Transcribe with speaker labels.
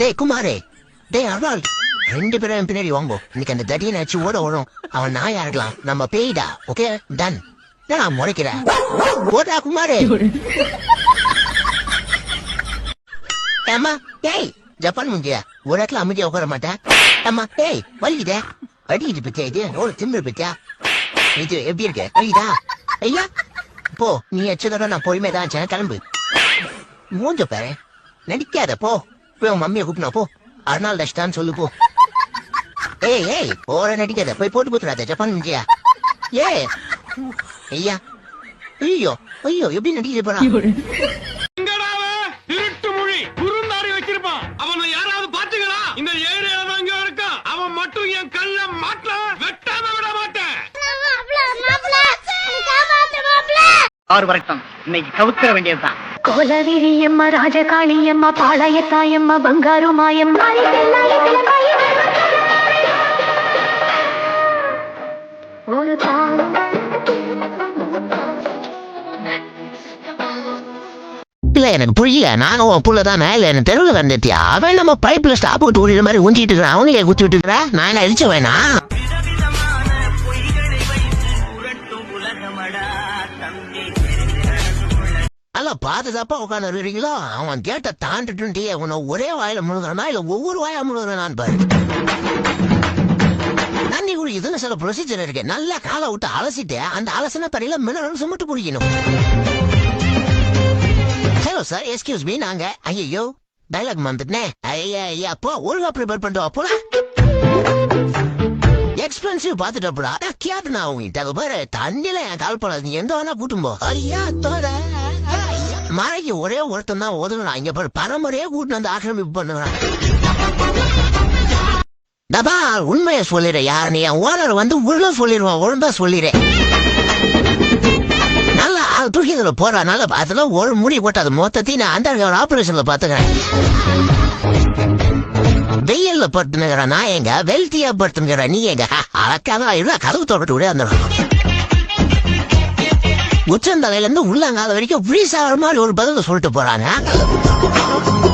Speaker 1: டேய் குமாரே. டேய் அருள் ரெண்டு பேரும் பின்னாடி வாங்கோ. இன்னைக்கு அந்த தடியனை வச்சு ஓட வரும் அவன் நாயா இருக்கலாம். நம்ம பேய்டா ஓகே டன் நான் முறைக்கிறேன் ஓடா குமாரே. ஏமா ஏய் ஜப்பான் முஞ்சியா? ஒரு இடத்துல அமைதியா உட்கார மாட்டேன் ஏமா ஏய் வலிக்குதே? அடிக்கிட்டு பிச்சா இது. ஒரு திமிரு பிச்சா. இது எப்படி இருக்கு? வலிக்குதா ஐயா போ நீ எச்சதோட நான் பொறுமையா தான் கிளம்பு. மூஞ்ச பாரு. நடிக்காத போ. போய் உன் மம்மியை கூப்பினா போ. அருணாள் தஷ்டான்னு சொல்லு போ. ஏய் ஏய் போற நடிக்காத போய் போட்டு போத்துறாத ஜப்பான் முஞ்சியா ஏ ஐயா. ஐயோ ஐயோ எப்படி
Speaker 2: எங்கடா அவன்? திருட்டு மொழி. குறுந்தாடி வச்சிருப்பான். அவனை யாராவது பாத்துங்களா இந்த ஏரியால தான் இங்க இருக்கான் அவன் மட்டும் என் கல்ல மாட்டான் வெட்டாம விட மாட்டேன்.
Speaker 3: ஆறு வரட்டும். இன்னைக்கு கவுத்துற வேண்டியதுதான்.
Speaker 4: கோலவிரியம்மா ராஜகாளியம்மா பாளையத்தாயம்மா பங்காரு மாயம்மா ஒரு தான்
Speaker 1: இல்ல எனக்கு புரியல. நானும் உன் புள்ள தானே இல்ல எனக்கு தெருவில் வந்துட்டியா? அவன் நம்ம பைப்ல ஸ்டாப் விட்டு ஓடிற மாதிரி ஊஞ்சிட்டு இருக்கிறான். அவனையே குத்தி விட்டுக்கிறா? நான் என்ன வேணா? நல்லா பாதுகாப்பா உட்காந்து இருக்கீங்களோ அவன் கேட்ட தாண்டிட்டு உன்னை ஒரே வாயில முழுகிறானா? இல்ல ஒவ்வொரு வாயா முழுகிறான் பாரு. தண்ணி குடி இதுல சில ப்ரொசீஜர் இருக்கு. நல்லா காலை விட்டு அலசிட்டு அந்த அலசின தண்ணியில மினரல் சுமட்டு குடிக்கணும். ஹலோ சார் எஸ்கியூஸ் மீ நாங்க ஐயோ டைலாக் வந்துட்டேன் ஐயா ஐயா அப்போ ஒழுங்கா ப்ரிப்பேர் பண்ணிட்டு வா, எக்ஸ்பென்சிவ் பாத்துட்டப்படா நான் கேட்டு நான் உங்ககிட்ட பாரு தண்ணியில என் கால் பண்ணாது எந்த வேணா கூட்டும் போ. ஐயா தோட. மலைக்கு ஒரே ஒருத்தன் தான் ஒதுங்கலாம் இங்க பாரு பரம்பரையே கூட்டு வந்து ஆக்கிரமிப்பு பண்ணுறான் டபா உண்மையை சொல்லிடு. யார் நீ என் ஓனர் வந்து உள்ள சொல்லிடுவான் ஒழுங்கா சொல்லிடுறேன் நல்லா ஆள் தூக்கிதுல போறா நல்லா அதெல்லாம் ஒரு முடி போட்டு அது மொத்தத்தையும் நான் அந்த ஆப்ரேஷன்ல பாத்துக்கிறேன் வெயில்ல படுத்துனுங்கிற நான் எங்க? வெல்த்தியா படுத்துங்கிற நீ எங்க? அழக்காதான் இருந்தா கதவு தொடட்டு விட வந்துடும் உச்சந்தலையில இருந்து வரைக்கும் ஃப்ரீஸ் ஆகிற மாதிரி ஒரு பதில சொல்லிட்டு போகிறாங்க